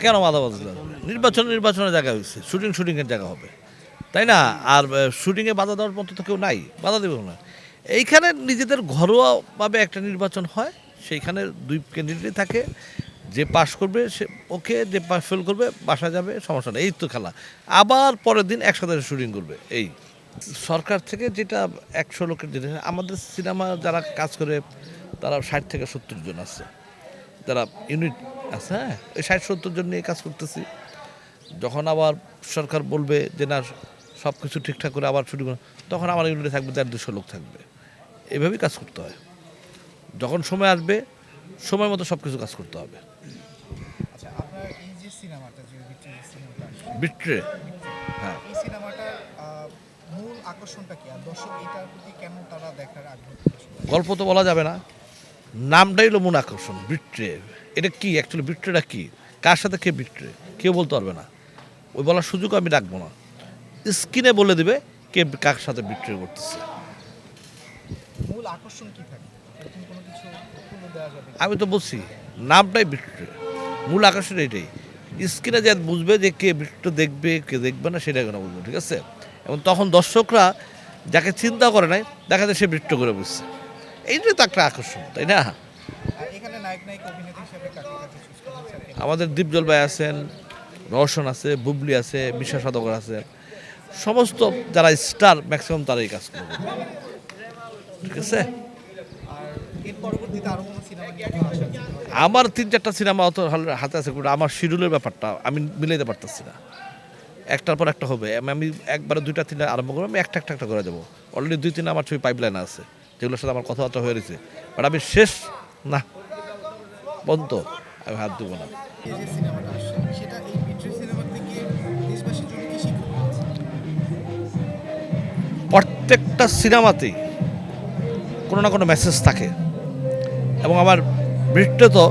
কেন বাধা নির্বাচন, নির্বাচনের জায়গা হয়েছে। শুটিং, শুটিংয়ের জায়গা হবে। তাই না? আর শুটিংয়ে বাধা দেওয়ার মতো তো কেউ নাই। বাধা দেবে না। এইখানে নিজেদের ঘরোয়াভাবে একটা নির্বাচন হয়। সেইখানে দুই ক্যান্ডিডেটই থাকে। যে পাশ করবে, সে ওকে, যে পাশ ফেল করবে, বাসা যাবে, সমস্যা নেই। এই তো খেলা। আবার পরের দিন একসাথে শুটিং করবে। এই সরকার থেকে যেটা একশো লোকের যেটা আমাদের সিনেমা যারা কাজ করে, তারা ষাট থেকে সত্তর জন আছে। যারা ইউনিট আছে হ্যাঁ এই ষাট সত্তর জন নিয়ে কাজ করতেছি। যখন আবার সরকার বলবে যে না সব কিছু ঠিকঠাক করে আবার শুরু করো তখন আমার ইউনিটে থাকবে দেড় দুশো লোক থাকবে। এভাবেই কাজ করতে হয়। যখন সময় আসবে সময় মতো সব কিছু কাজ করতে হবে। আচ্ছা আপনার এই যে সিনেমাটা বিট্রে হ্যাঁ? গল্প তো বলা যাবে না। নামটাই হলো মূল আকর্ষণ বিট্রে। এটা কি? অ্যাকচুয়ালি বিট্রেটা কি? কার সাথে কে বিট্রে? কেউ বলতে পারবে না। ওই বলার সুযোগ আমি রাখব না। স্ক্রিনে বলে দিবে কে কার সাথে বিট্রে করতেছে। মূল আকর্ষণ কি থাকে? আমি তো বলছি নামটাই বিট্রে। মূল আকর্ষণ এটাই। স্ক্রিনে যে বুঝবে যে কে বিট্রে দেখবে কে দেখবে না সেটা কেন বুঝবে ঠিক আছে? এবং তখন দর্শকরা যাকে চিন্তা করে নাই দেখা যায় সে বিট্রে করে বুঝছে এইটাই তো একটা আকর্ষণ, তাই না? আমাদের দীপজল ভাই আছেন, রওশন আছে, বুবলি আছে বিশ্বাস সাধকর আছে। সমস্ত যারা স্টার ম্যাক্সিমাম তারাই কাজ করবে। ঠিক আছে? আমার তিন চারটা সিনেমা অত হাতে আছে আমার শিডিউলের ব্যাপারটা আমি মিলাইতে পারতেছি না। একটার পর একটা হবে। আমি- একবারে দুইটা তিনটা আরম্ভ করব, আমি একটা একটা একটা করে যাব অলরেডি দুই তিনটা আমার ছবি পাইপলাইন আছে। যেগুলোর সাথে আমার কথাবার্তা হয়ে রয়েছে। বাট আমি শেষ, না, বন্ধ, আমি হাত দেবো না। প্রত্যেকটা সিনেমাতেই কোনো না কোনো মেসেজ থাকে। এবং আমার বৃত্তে তো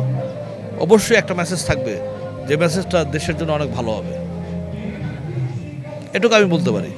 অবশ্যই একটা মেসেজ থাকবে যে মেসেজটা দেশের জন্য অনেক ভালো হবে। এটুকু আমি বলতে পারি।